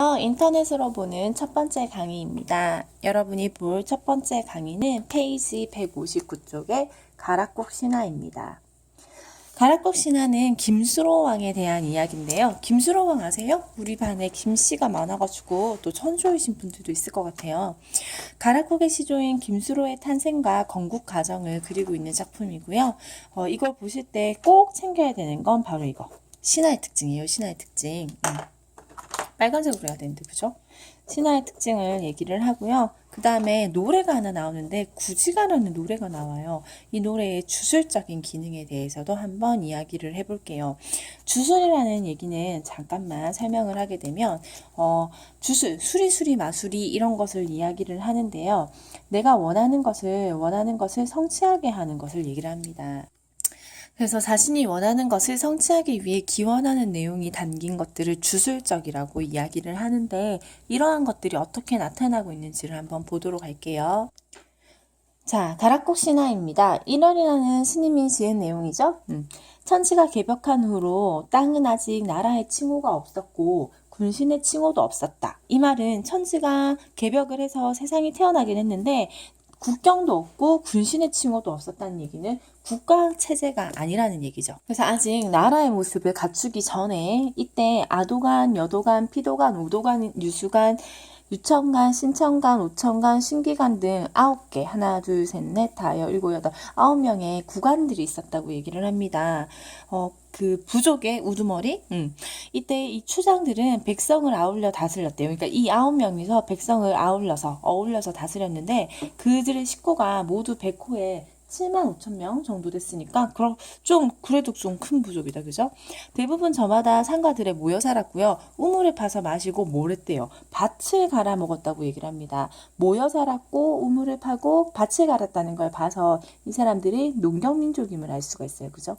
어, 인터넷으로 보는 첫 번째 강의입니다. 여러분이 볼 첫 번째 강의는 페이지 159쪽의 가락곡 신화입니다. 가락곡 신화는 김수로 왕에 대한 이야기인데요. 김수로 왕 아세요? 우리 반에 김씨가 많아가지고 또 천조이신 분들도 있을 것 같아요. 가락곡의 시조인 김수로의 탄생과 건국 과정을 그리고 있는 작품이고요. 어, 이걸 보실 때 꼭 챙겨야 되는 건 바로 이거. 신화의 특징이에요. 신화의 특징. 음. 빨간색으로 해야 되는데 그죠? 신화의 특징을 얘기를 하고요. 그 다음에 노래가 하나 나오는데 구지가라는 노래가 나와요. 이 노래의 주술적인 기능에 대해서도 한번 이야기를 해볼게요. 주술이라는 얘기는 잠깐만 설명을 하게 되면 어, 주술, 수리 수리 마수리 이런 것을 이야기를 하는데요. 내가 원하는 것을 원하는 것을 성취하게 하는 것을 얘기를 합니다. 그래서 자신이 원하는 것을 성취하기 위해 기원하는 내용이 담긴 것들을 주술적이라고 이야기를 하는데 이러한 것들이 어떻게 나타나고 있는지를 한번 보도록 할게요. 자, 가락곡 신화입니다. 일월이라는 스님이 지은 내용이죠. 음. 천지가 개벽한 후로 땅은 아직 나라의 칭호가 없었고 군신의 칭호도 없었다. 이 말은 천지가 개벽을 해서 세상이 태어나긴 했는데 국경도 없고 군신의 칭호도 없었다는 얘기는 국가 체제가 아니라는 얘기죠. 그래서 아직 나라의 모습을 갖추기 전에 이때 아도간, 여도간, 피도간, 우도간, 유수간, 유천간, 신천간, 오천간, 신기간 등 아홉 개 하나, 둘, 셋, 넷, 다, 여, 일곱, 여덟, 아홉 명의 구간들이 있었다고 얘기를 합니다. 어, 그 부족의 우두머리, 음. 이때 이 추장들은 백성을 아울러 다스렸대요. 그러니까 이 아홉 명이서 백성을 아울러서 어울려서 다스렸는데 그들의 식구가 모두 백호에 7만 5천 명 정도 됐으니까 그럼 좀 그래도 좀 큰 부족이다 그죠? 대부분 저마다 상가들에 모여 살았고요. 우물을 파서 마시고 뭘 했대요? 밭을 갈아 먹었다고 얘기를 합니다. 모여 살았고 우물을 파고 밭을 갈았다는 걸 봐서 이 사람들이 농경민족임을 알 수가 있어요. 그죠?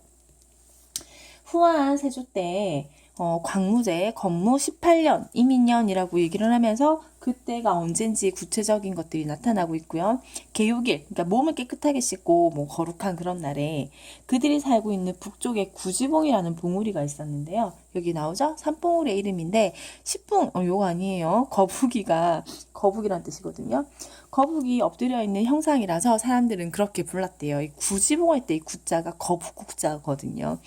후한 세조 때 어, 광무제 건무 18년 이민년이라고 얘기를 하면서 그때가 언젠지 구체적인 것들이 나타나고 있고요. 개요길, 그러니까 몸을 깨끗하게 씻고 뭐 거룩한 그런 날에 그들이 살고 있는 북쪽에 구지봉이라는 봉우리가 있었는데요. 여기 나오죠? 산봉우리의 이름인데 십봉, 어, 요거 아니에요. 거북이가 거북이란 뜻이거든요. 거북이 엎드려 있는 형상이라서 사람들은 그렇게 불렀대요. 이 구지봉 할 때 이 구자가 거북국자거든요.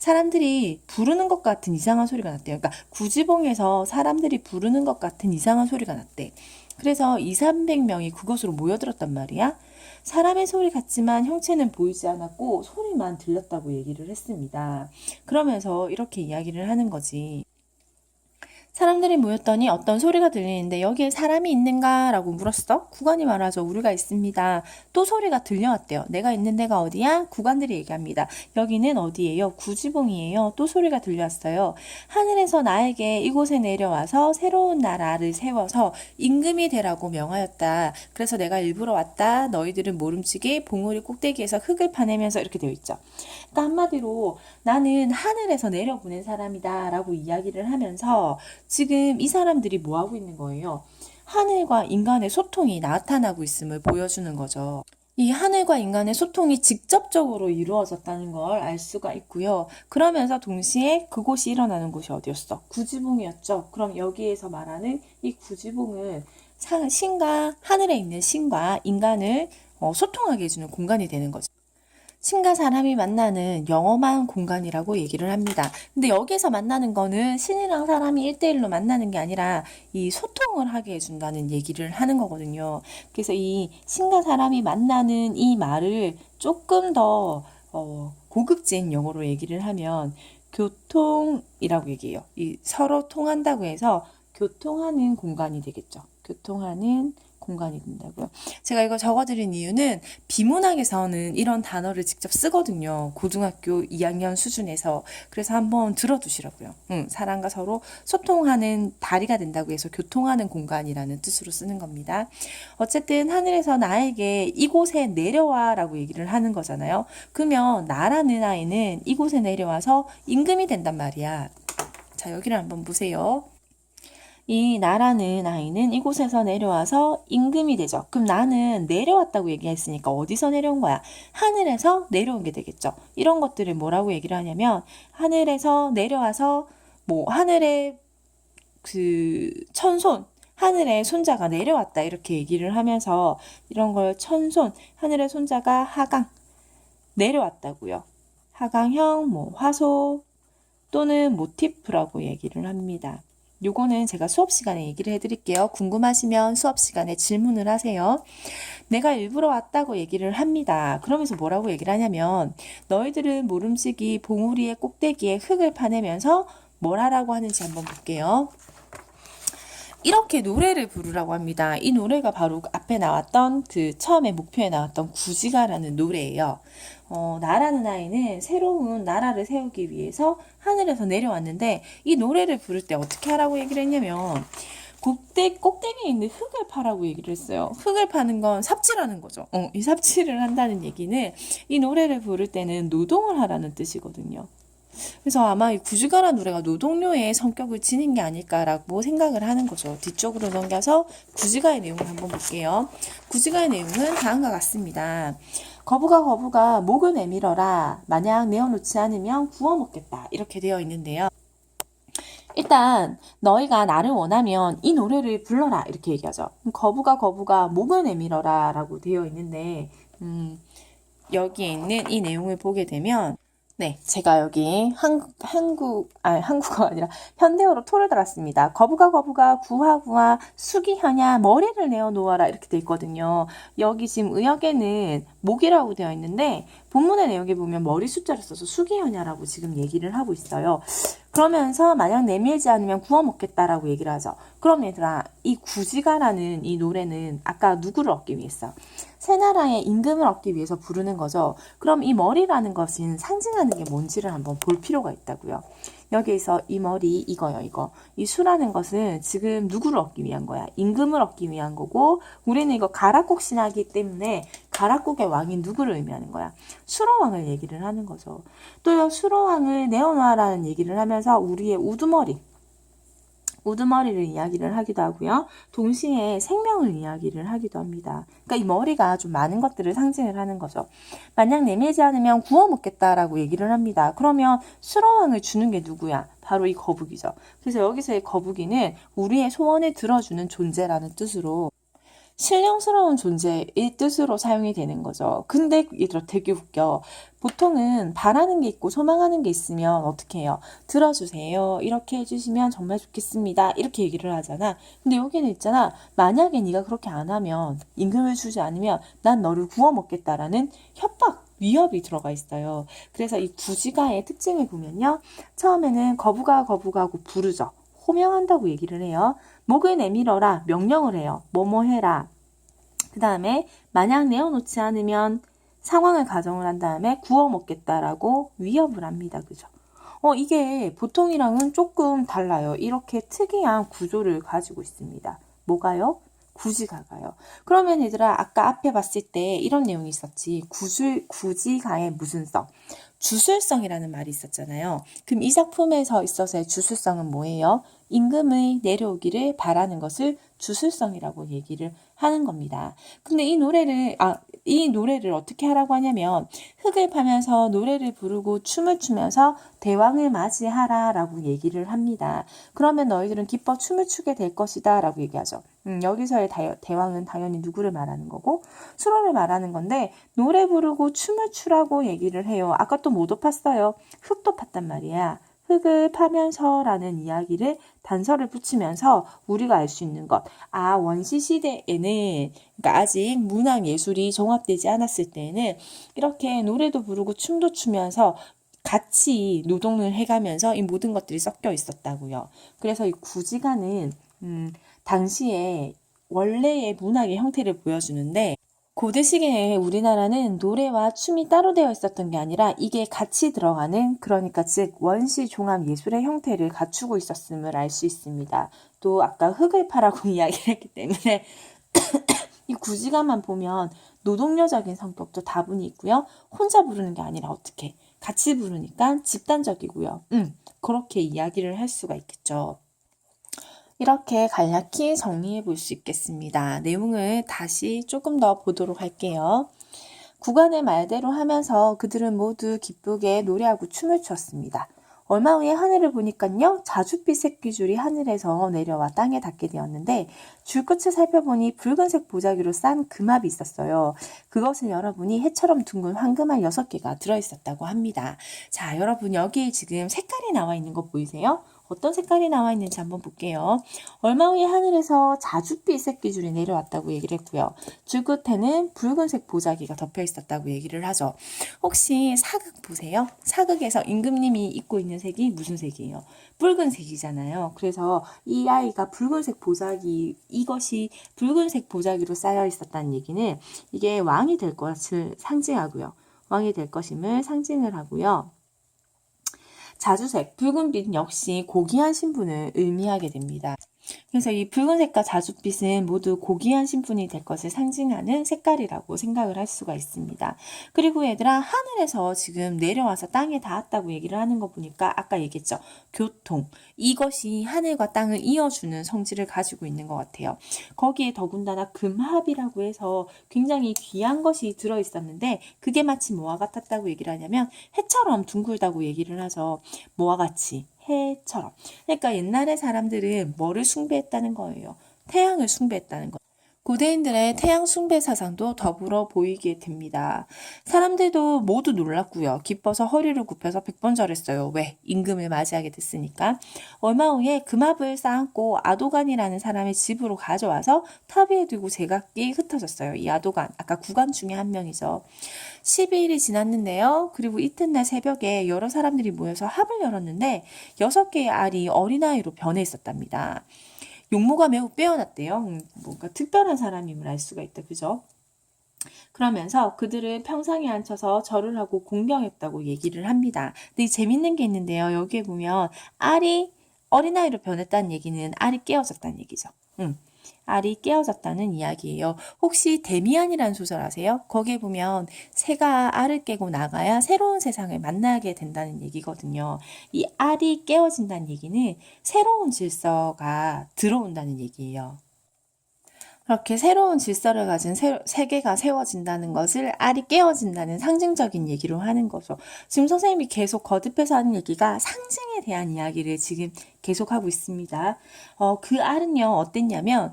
사람들이 부르는 것 같은 이상한 소리가 났대요. 그러니까 구지봉에서 사람들이 부르는 것 같은 이상한 소리가 났대. 그래서 2, 300명이 그곳으로 모여들었단 말이야. 사람의 소리 같지만 형체는 보이지 않았고 소리만 들렸다고 얘기를 했습니다. 그러면서 이렇게 이야기를 하는 거지. 사람들이 모였더니 어떤 소리가 들리는데 여기에 사람이 있는가 라고 물었어. 구관이 말하죠. 우리가 있습니다. 또 소리가 들려왔대요. 내가 있는 데가 어디야? 구관들이 얘기합니다. 여기는 어디예요? 구지봉이에요. 또 소리가 들려왔어요. 하늘에서 나에게 이곳에 내려와서 새로운 나라를 세워서 임금이 되라고 명하였다. 그래서 내가 일부러 왔다. 너희들은 모름지기 봉우리 꼭대기에서 흙을 파내면서 이렇게 되어 있죠. 그러니까 한마디로 나는 하늘에서 내려보낸 사람이다 라고 이야기를 하면서 지금 이 사람들이 뭐 하고 있는 거예요? 하늘과 인간의 소통이 나타나고 있음을 보여주는 거죠. 이 하늘과 인간의 소통이 직접적으로 이루어졌다는 걸 알 수가 있고요. 그러면서 동시에 그곳이 일어나는 곳이 어디였어? 구지봉이었죠. 그럼 여기에서 말하는 이 구지봉은 신과 하늘에 있는 신과 인간을 어, 소통하게 해주는 공간이 되는 거죠. 신과 사람이 만나는 영험한 공간이라고 얘기를 합니다. 근데 여기에서 만나는 거는 신이랑 사람이 1대1로 만나는 게 아니라 이 소통을 하게 해준다는 얘기를 하는 거거든요. 그래서 이 신과 사람이 만나는 이 말을 조금 더 어, 고급진 영어로 얘기를 하면 교통이라고 얘기해요. 이 서로 통한다고 해서 교통하는 공간이 되겠죠. 교통하는 공간이 된다고요. 제가 이거 적어드린 이유는 비문학에서는 이런 단어를 직접 쓰거든요. 고등학교 2학년 수준에서. 그래서 한번 들어두시라고요. 응, 사람과 서로 소통하는 다리가 된다고 해서 교통하는 공간이라는 뜻으로 쓰는 겁니다. 어쨌든 하늘에서 나에게 이곳에 내려와 라고 얘기를 하는 거잖아요. 그러면 나라는 아이는 이곳에 내려와서 임금이 된단 말이야. 자, 여기를 한번 보세요. 이 나라는 아이는 이곳에서 내려와서 임금이 되죠. 그럼 나는 내려왔다고 얘기했으니까 어디서 내려온 거야? 하늘에서 내려온 게 되겠죠. 이런 것들을 뭐라고 얘기를 하냐면 하늘에서 내려와서 뭐 하늘에 그 천손 하늘의 손자가 내려왔다 이렇게 얘기를 하면서 이런 걸 천손 하늘의 손자가 하강 내려왔다고요. 하강형 뭐 화소 또는 모티프라고 얘기를 합니다. 요거는 제가 수업 시간에 얘기를 해드릴게요. 궁금하시면 수업 시간에 질문을 하세요. 내가 일부러 왔다고 얘기를 합니다. 그러면서 뭐라고 얘기를 하냐면 너희들은 모름지기 봉우리의 꼭대기에 흙을 파내면서 뭘 하라고 하는지 한번 볼게요. 이렇게 노래를 부르라고 합니다. 이 노래가 바로 앞에 나왔던 그 처음에 목표에 나왔던 구지가라는 노래예요. 어, 나라는 아이는 새로운 나라를 세우기 위해서 하늘에서 내려왔는데 이 노래를 부를 때 어떻게 하라고 얘기를 했냐면 꼭대, 꼭대기에 있는 흙을 파라고 얘기를 했어요. 흙을 파는 건 삽질하는 거죠. 어, 이 삽질을 한다는 얘기는 이 노래를 부를 때는 노동을 하라는 뜻이거든요. 그래서 아마 이 구주가라 노래가 노동요의 성격을 지닌 게 아닐까라고 생각을 하는 거죠. 뒤쪽으로 넘겨서 구지가의 내용을 한번 볼게요. 구지가의 내용은 다음과 같습니다. 거부가 거부가 목을 내밀어라. 만약 내어놓지 않으면 구워 먹겠다. 이렇게 되어 있는데요. 일단 너희가 나를 원하면 이 노래를 불러라 이렇게 얘기하죠. 거부가 거부가 목을 내밀어라라고 되어 있는데 음, 여기에 있는 이 내용을 보게 되면 네, 제가 여기 한국, 한국, 아 한국어가 아니라 현대어로 토를 달았습니다. 거부가 거부가 구하 구하 수기하냐 머리를 내어 놓아라 이렇게 돼 있거든요. 여기 지금 의역에는 목이라고 되어 있는데 본문의 내용에 보면 머리 숫자를 써서 수기하냐라고 지금 얘기를 하고 있어요. 그러면서 만약 내밀지 않으면 구워 먹겠다라고 얘기를 하죠. 그럼 얘들아, 이 구지가라는 이 노래는 아까 누구를 얻기 위해서? 새 나라의 임금을 얻기 위해서 부르는 거죠. 그럼 이 머리라는 것은 상징하는 게 뭔지를 한번 볼 필요가 있다고요. 여기에서 이 머리 이거요, 이거. 이 수라는 것은 지금 누구를 얻기 위한 거야? 임금을 얻기 위한 거고, 우리는 이거 가락국 신하기 때문에 가락국의 왕이 누구를 의미하는 거야? 수로왕을 얘기를 하는 거죠. 또요, 수로왕을 내어놔라는 얘기를 하면서 우리의 우두머리, 우두머리를 이야기를 하기도 하고요. 동시에 생명을 이야기를 하기도 합니다. 그러니까 이 머리가 좀 많은 것들을 상징을 하는 거죠. 만약 내밀지 않으면 구워 먹겠다라고 얘기를 합니다. 그러면 수로왕을 주는 게 누구야? 바로 이 거북이죠. 그래서 여기서의 거북이는 우리의 소원을 들어주는 존재라는 뜻으로 신령스러운 존재의 뜻으로 사용이 되는 거죠. 근데 얘들아 되게 웃겨. 보통은 바라는 게 있고 소망하는 게 있으면 어떻게 해요? 들어주세요. 이렇게 해주시면 정말 좋겠습니다. 이렇게 얘기를 하잖아. 근데 여기는 있잖아. 만약에 네가 그렇게 안 하면 임금을 주지 않으면 난 너를 구워 먹겠다라는 협박. 위협이 들어가 있어요. 그래서 이 구지가의 특징을 보면요. 처음에는 거부가 거부가고 부르죠. 호명한다고 얘기를 해요. 목을 내밀어라 명령을 해요. 뭐뭐 해라. 그 다음에 만약 내어놓지 않으면 상황을 가정을 한 다음에 구워 먹겠다라고 위협을 합니다. 그죠? 어, 이게 보통이랑은 조금 달라요. 이렇게 특이한 구조를 가지고 있습니다. 뭐가요? 구지가가요. 그러면 얘들아, 아까 앞에 봤을 때 이런 내용이 있었지. 구술, 구지가의 무슨 성? 주술성이라는 말이 있었잖아요. 그럼 이 작품에서 있어서의 주술성은 뭐예요? 임금의 내려오기를 바라는 것을 주술성이라고 얘기를 하는 겁니다. 근데 이 노래를, 아, 이 노래를 어떻게 하라고 하냐면, 흙을 파면서 노래를 부르고 춤을 추면서 대왕을 맞이하라 라고 얘기를 합니다. 그러면 너희들은 기뻐 춤을 추게 될 것이다 라고 얘기하죠. 음, 여기서의 다, 대왕은 당연히 누구를 말하는 거고, 수로를 말하는 건데, 노래 부르고 춤을 추라고 얘기를 해요. 아까 또 뭐도 팠어요? 흙도 팠단 말이야. 흙을 파면서라는 이야기를 단서를 붙이면서 우리가 알 수 있는 것. 아, 원시 시대에는, 그러니까 아직 문학 예술이 종합되지 않았을 때에는 이렇게 노래도 부르고 춤도 추면서 같이 노동을 해가면서 이 모든 것들이 섞여 있었다고요. 그래서 이 구지가는, 음, 당시에 원래의 문학의 형태를 보여주는데, 고대 시기에 우리나라는 노래와 춤이 따로 되어 있었던 게 아니라 이게 같이 들어가는 그러니까 즉 원시 종합 예술의 형태를 갖추고 있었음을 알 수 있습니다. 또 아까 흙을 파라고 이야기를 했기 때문에 이 구지가만 보면 노동요적인 성격도 다분히 있고요. 혼자 부르는 게 아니라 어떻게 같이 부르니까 집단적이고요. 음, 그렇게 이야기를 할 수가 있겠죠. 이렇게 간략히 정리해 볼 수 있겠습니다. 내용을 다시 조금 더 보도록 할게요. 구간의 말대로 하면서 그들은 모두 기쁘게 노래하고 춤을 추었습니다. 얼마 후에 하늘을 보니까요, 자줏빛 새끼줄이 하늘에서 내려와 땅에 닿게 되었는데, 줄 끝을 살펴보니 붉은색 보자기로 싼 금합이 있었어요. 그것을 여러분이 해처럼 둥근 황금알 6개가 들어있었다고 합니다. 자, 여러분 여기에 지금 색깔이 나와 있는 거 보이세요? 어떤 색깔이 나와 있는지 한번 볼게요. 얼마 후에 하늘에서 자줏빛 새끼줄이 내려왔다고 얘기를 했고요. 줄 끝에는 붉은색 보자기가 덮여 있었다고 얘기를 하죠. 혹시 사극 보세요? 사극에서 임금님이 입고 있는 색이 무슨 색이에요? 붉은색이잖아요. 그래서 이 아이가 붉은색 보자기, 이것이 붉은색 보자기로 쌓여 있었다는 얘기는 이게 왕이 될 것을 상징하고요. 왕이 될 것임을 상징을 하고요. 자주색, 붉은빛 역시 고귀한 신분을 의미하게 됩니다. 그래서 이 붉은색과 자줏빛은 모두 고귀한 신분이 될 것을 상징하는 색깔이라고 생각을 할 수가 있습니다. 그리고 얘들아, 하늘에서 지금 내려와서 땅에 닿았다고 얘기를 하는 거 보니까 아까 얘기했죠. 교통. 이것이 하늘과 땅을 이어주는 성질을 가지고 있는 것 같아요. 거기에 더군다나 금합이라고 해서 굉장히 귀한 것이 들어 있었는데 그게 마치 뭐와 같았다고 얘기를 하냐면 해처럼 둥글다고 얘기를 하죠. 뭐와 같이. 해처럼. 그러니까 옛날의 사람들은 뭐를 숭배했다는 거예요. 태양을 숭배했다는 거. 고대인들의 태양 숭배 사상도 더불어 보이게 됩니다. 사람들도 모두 놀랐고요. 기뻐서 허리를 굽혀서 백번 절했어요. 왜? 임금을 맞이하게 됐으니까. 얼마 후에 금합을 쌓고 아도간이라는 사람의 집으로 가져와서 탑 위에 두고 제각기 흩어졌어요. 이 아도간, 아까 구간 중에 한 명이죠. 12일이 지났는데요. 그리고 이튿날 새벽에 여러 사람들이 모여서 합을 열었는데 여섯 개의 알이 어린아이로 변해 있었답니다. 용모가 매우 빼어났대요. 음, 뭔가 특별한 사람임을 알 수가 있다. 그죠? 그러면서 그들을 평상에 앉혀서 절을 하고 공경했다고 얘기를 합니다. 근데 이 재밌는 게 있는데요. 여기에 보면 알이 어린아이로 변했다는 얘기는 알이 깨어졌다는 얘기죠. 음. 알이 깨어졌다는 이야기예요. 혹시 데미안이라는 소설 아세요? 거기에 보면 새가 알을 깨고 나가야 새로운 세상을 만나게 된다는 얘기거든요. 이 알이 깨어진다는 얘기는 새로운 질서가 들어온다는 얘기예요. 그렇게 새로운 질서를 가진 세, 세계가 세워진다는 것을 알이 깨어진다는 상징적인 얘기로 하는 거죠. 지금 선생님이 계속 거듭해서 하는 얘기가 상징에 대한 이야기를 지금 계속하고 있습니다. 어, 그 알은요, 어땠냐면,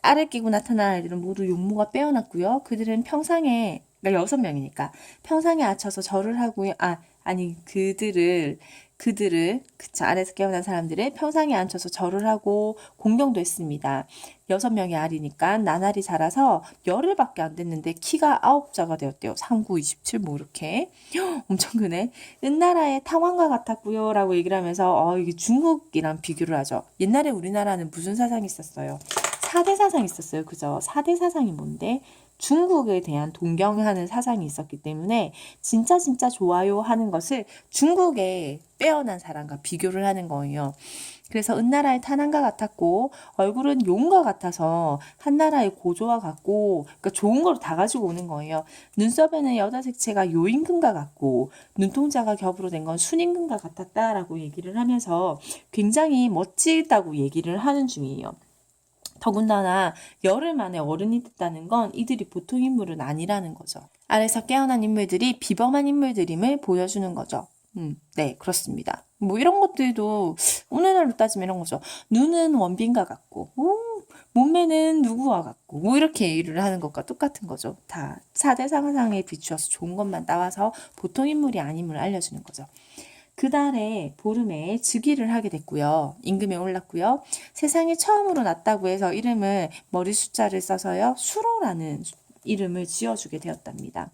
알을 끼고 나타난 아이들은 모두 용모가 빼어났고요. 그들은 평상에, 그러니까 여섯 명이니까, 평상에 앉혀서 절을 하고요. 아, 아니, 그들을, 그들을, 그쵸, 아래에서 깨어난 사람들을 평상에 앉혀서 절을 하고 공경도 했습니다. 여섯 명의 알이니까 나날이 자라서 열흘밖에 안 됐는데 키가 아홉 자가 되었대요. 39, 27, 뭐 이렇게. 엄청 크네. 은나라의 탕왕과 같았고요. 라고 얘기를 하면서, 어, 이게 중국이랑 비교를 하죠. 옛날에 우리나라는 무슨 사상이 있었어요? 4대 사상이 있었어요. 그죠? 4대 사상이 뭔데? 중국에 대한 동경하는 사상이 있었기 때문에 진짜 진짜 좋아요 하는 것을 중국에 빼어난 사람과 비교를 하는 거예요. 그래서 은나라의 탄환과 같았고 얼굴은 용과 같아서 한나라의 고조와 같고 그러니까 좋은 걸 다 가지고 오는 거예요. 눈썹에는 여자 색채가 요임금과 같고 눈동자가 겹으로 된 건 순임금과 같았다라고 얘기를 하면서 굉장히 멋지다고 얘기를 하는 중이에요. 더군다나 열흘 만에 어른이 됐다는 건 이들이 보통 인물은 아니라는 거죠. 아래서 깨어난 인물들이 비범한 인물들임을 보여주는 거죠. 음, 네, 그렇습니다. 뭐 이런 것들도 오늘날로 따지면 이런 거죠. 눈은 원빈과 같고, 오, 몸매는 누구와 같고, 뭐 이렇게 얘기를 하는 것과 똑같은 거죠. 다 4대 상상에 비추어서 좋은 것만 따와서 보통 인물이 아님을 알려주는 거죠. 그 달에 보름에 즉위를 하게 됐고요. 임금에 올랐고요. 세상에 처음으로 났다고 해서 이름을 머리 숫자를 써서요. 수로라는 이름을 지어주게 되었답니다.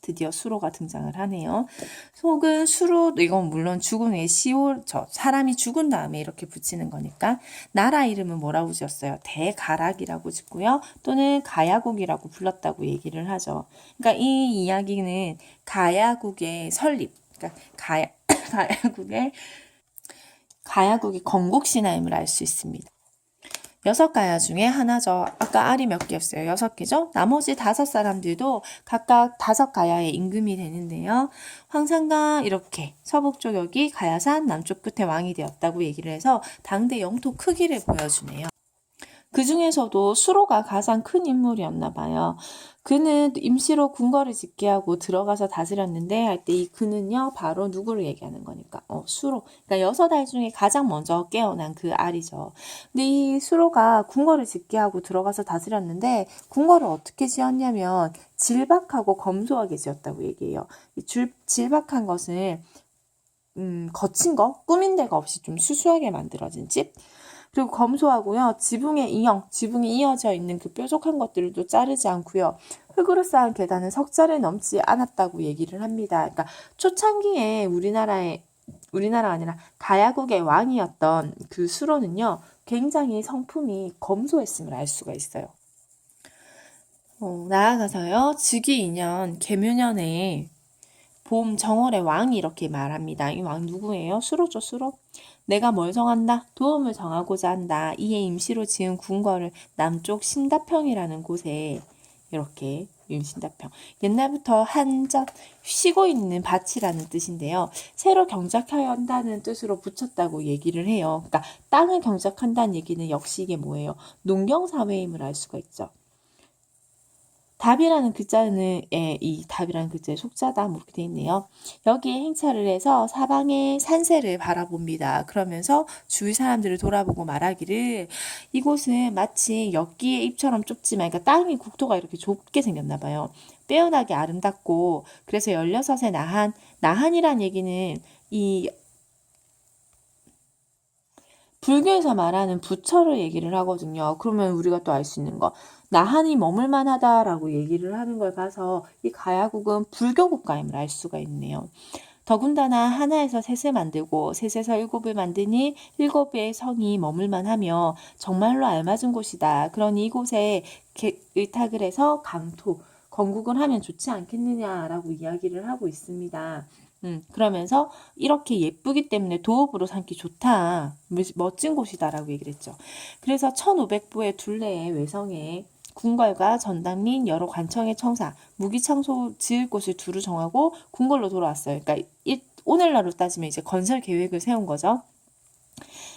드디어 수로가 등장을 하네요. 속은 수로, 이건 물론 죽은 후에 시올, 저, 사람이 죽은 다음에 이렇게 붙이는 거니까, 나라 이름은 뭐라고 지었어요? 대가락이라고 짓고요. 또는 가야국이라고 불렀다고 얘기를 하죠. 그러니까 이 이야기는 가야국의 설립, 그러니까 가야, 가야국의, 가야국이 건국 신화임을 알 수 있습니다. 여섯 가야 중에 하나죠. 아까 알이 몇 개였어요? 여섯 개죠? 나머지 다섯 사람들도 각각 다섯 가야의 임금이 되는데요. 황산강 이렇게 서북쪽 여기 가야산 남쪽 끝에 왕이 되었다고 얘기를 해서 당대 영토 크기를 보여주네요. 그 중에서도 수로가 가장 큰 인물이었나 봐요. 그는 임시로 궁궐을 짓게 하고 들어가서 다스렸는데 할 때 이 그는요 바로 누구를 얘기하는 거니까 어 수로 그러니까 여섯 알 중에 가장 먼저 깨어난 그 알이죠. 근데 이 수로가 궁궐을 짓게 하고 들어가서 다스렸는데 궁궐을 어떻게 지었냐면 질박하고 검소하게 지었다고 얘기해요. 이 줄, 질박한 것은 음, 거친 거, 꾸민 데가 없이 좀 수수하게 만들어진 집. 그리고 검소하고요. 지붕의 이형, 지붕이 이어져 있는 그 뾰족한 것들도 자르지 않고요. 흙으로 쌓은 계단은 석자를 넘지 않았다고 얘기를 합니다. 그러니까 초창기에 우리나라의 우리나라가 아니라 가야국의 왕이었던 그 수로는요. 굉장히 성품이 검소했음을 알 수가 있어요. 어, 나아가서요. 즉위 2년 개묘년에 봄 정월의 왕이 이렇게 말합니다. 이 왕 누구예요? 수로죠, 수로. 내가 뭘 정한다? 도움을 정하고자 한다. 이에 임시로 지은 궁궐을 남쪽 신다평이라는 곳에 이렇게 윤신다평. 옛날부터 한적 쉬고 있는 밭이라는 뜻인데요. 새로 경작하여 한다는 뜻으로 붙였다고 얘기를 해요. 그러니까 땅을 경작한다는 얘기는 역시 이게 뭐예요? 농경사회임을 알 수가 있죠. 답이라는 글자는 예, 이 답이라는 글자의 속자다 뭐 이렇게 돼 있네요. 여기에 행차를 해서 사방의 산세를 바라봅니다. 그러면서 주위 사람들을 돌아보고 말하기를 이곳은 마치 엿기의 입처럼 좁지만 그러니까 땅이 국토가 이렇게 좁게 생겼나 봐요. 빼어나게 아름답고 그래서 열여섯의 나한 나한이란 얘기는 이 불교에서 말하는 부처를 얘기를 하거든요. 그러면 우리가 또 알 수 있는 거. 나한이 머물만 하다라고 얘기를 하는 걸 봐서 이 가야국은 불교 국가임을 알 수가 있네요. 더군다나 하나에서 셋을 만들고 셋에서 일곱을 만드니 일곱의 성이 머물만 하며 정말로 알맞은 곳이다. 그러니 이곳에 의탁을 해서 강토, 건국을 하면 좋지 않겠느냐라고 이야기를 하고 있습니다. 음, 그러면서 이렇게 예쁘기 때문에 도읍으로 삼기 좋다. 멋진 곳이다라고 얘기를 했죠. 그래서 1500부의 둘레의 외성에 궁궐과 전당 및 여러 관청의 청사, 무기창소 지을 곳을 두루 정하고 궁궐로 돌아왔어요. 그러니까 이, 오늘날로 따지면 이제 건설 계획을 세운 거죠.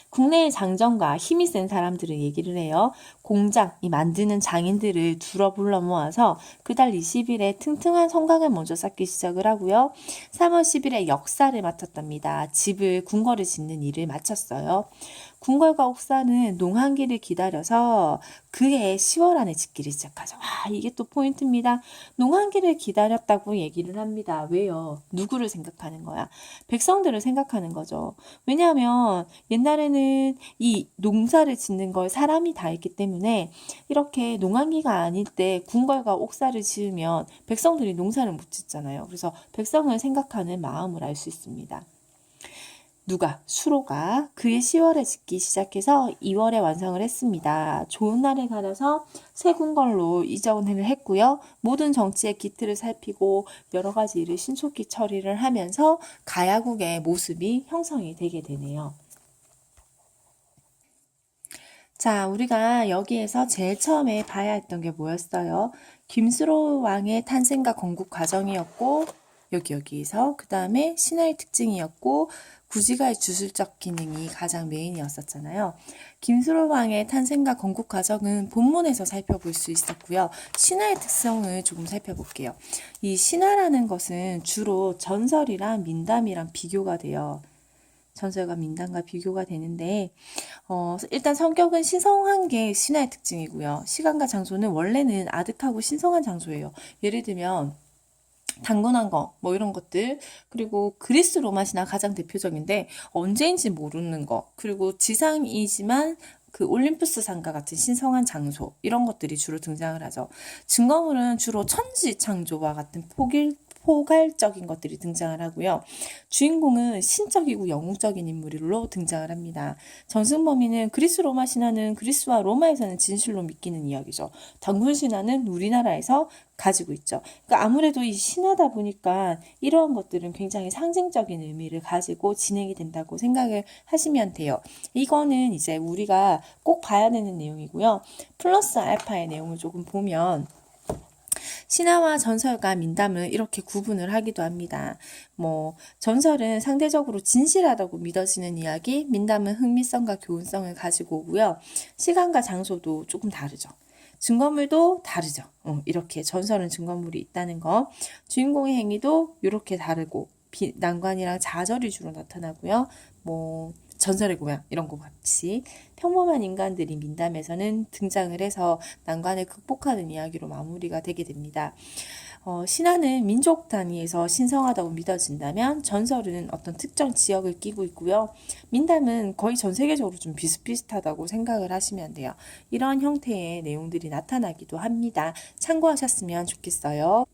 국내의 장정과 힘이 센 사람들을 얘기를 해요. 공장, 이 만드는 장인들을 두러 불러 모아서 그달 20일에 튼튼한 성곽을 먼저 쌓기 시작을 하고요. 3월 10일에 역사를 맡았답니다. 집을 궁궐을 짓는 일을 마쳤어요. 궁궐과 옥사는 농한기를 기다려서 그해 10월 안에 짓기를 시작하죠. 아, 이게 또 포인트입니다. 농한기를 기다렸다고 얘기를 합니다. 왜요? 누구를 생각하는 거야? 백성들을 생각하는 거죠. 왜냐하면 옛날에는 이 농사를 짓는 걸 사람이 다 했기 때문에 이렇게 농한기가 아닐 때 궁궐과 옥사를 지으면 백성들이 농사를 못 짓잖아요. 그래서 백성을 생각하는 마음을 알 수 있습니다. 누가 수로가 그해 10월에 짓기 시작해서 2월에 완성을 했습니다. 좋은 날에 가려서 새 궁궐로 이전을 했고요. 모든 정치의 기틀을 살피고 여러 가지 일을 신속히 처리를 하면서 가야국의 모습이 형성이 되게 되네요. 자, 우리가 여기에서 제일 처음에 봐야 했던 게 뭐였어요? 김수로 왕의 탄생과 건국 과정이었고 여기 여기에서 그 다음에 신화의 특징이었고 구지가의 주술적 기능이 가장 메인이었었잖아요. 김수로 왕의 탄생과 건국 과정은 본문에서 살펴볼 수 있었고요. 신화의 특성을 조금 살펴볼게요. 이 신화라는 것은 주로 전설이랑 민담이랑 비교가 돼요. 전설과 민담과 비교가 되는데 어, 일단 성격은 신성한 게 신화의 특징이고요. 시간과 장소는 원래는 아득하고 신성한 장소예요. 예를 들면 당근한 거, 뭐 이런 것들, 그리고 그리스 로마 신화 가장 대표적인데 언제인지 모르는 거, 그리고 지상이지만 그 올림푸스 상과 같은 신성한 장소. 이런 것들이 주로 등장을 하죠. 증거물은 주로 천지 창조와 같은 포길 포괄적인 것들이 등장을 하고요. 주인공은 신적이고 영웅적인 인물로 등장을 합니다. 전승범이는 그리스 로마 신화는 그리스와 로마에서는 진실로 믿기는 이야기죠. 당군 신화는 우리나라에서 가지고 있죠. 그러니까 아무래도 이 신화다 보니까 이러한 것들은 굉장히 상징적인 의미를 가지고 진행이 된다고 생각을 하시면 돼요. 이거는 이제 우리가 꼭 봐야 되는 내용이고요. 플러스 알파의 내용을 조금 보면 신화와 전설과 민담을 이렇게 구분을 하기도 합니다. 뭐 전설은 상대적으로 진실하다고 믿어지는 이야기, 민담은 흥미성과 교훈성을 가지고 오고요. 시간과 장소도 조금 다르죠. 증거물도 다르죠. 어, 이렇게 전설은 증거물이 있다는 거. 주인공의 행위도 이렇게 다르고 비, 난관이랑 좌절이 주로 나타나고요. 뭐 전설의 고향 이런 것 같이 평범한 인간들이 민담에서는 등장을 해서 난관을 극복하는 이야기로 마무리가 되게 됩니다. 어, 신화는 민족 단위에서 신성하다고 믿어진다면 전설은 어떤 특정 지역을 끼고 있고요. 민담은 거의 전 세계적으로 좀 비슷비슷하다고 생각을 하시면 돼요. 이런 형태의 내용들이 나타나기도 합니다. 참고하셨으면 좋겠어요.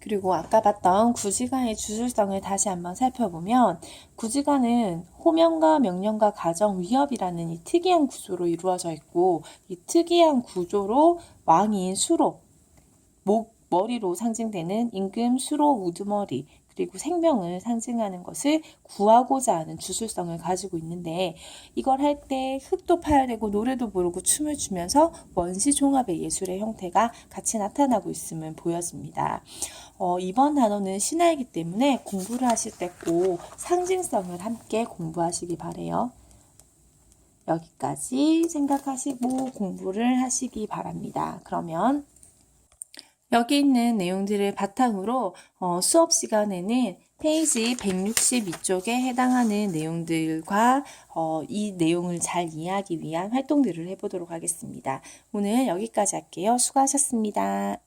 그리고 아까 봤던 구지간의 주술성을 다시 한번 살펴보면 구지간은 호명과 명령과 가정, 위협이라는 이 특이한 구조로 이루어져 있고 이 특이한 구조로 왕인 수로 목 머리로 상징되는 임금, 수로, 우두머리 그리고 생명을 상징하는 것을 구하고자 하는 주술성을 가지고 있는데 이걸 할 때 흙도 파야 되고 노래도 부르고 춤을 추면서 원시 종합의 예술의 형태가 같이 나타나고 있음을 보여집니다. 어, 이번 단어는 신화이기 때문에 공부를 하실 때 꼭 상징성을 함께 공부하시기 바래요. 여기까지 생각하시고 공부를 하시기 바랍니다. 그러면 여기 있는 내용들을 바탕으로 어, 수업 시간에는 페이지 162쪽에 해당하는 내용들과 어, 이 내용을 잘 이해하기 위한 활동들을 해보도록 하겠습니다. 오늘 여기까지 할게요. 수고하셨습니다.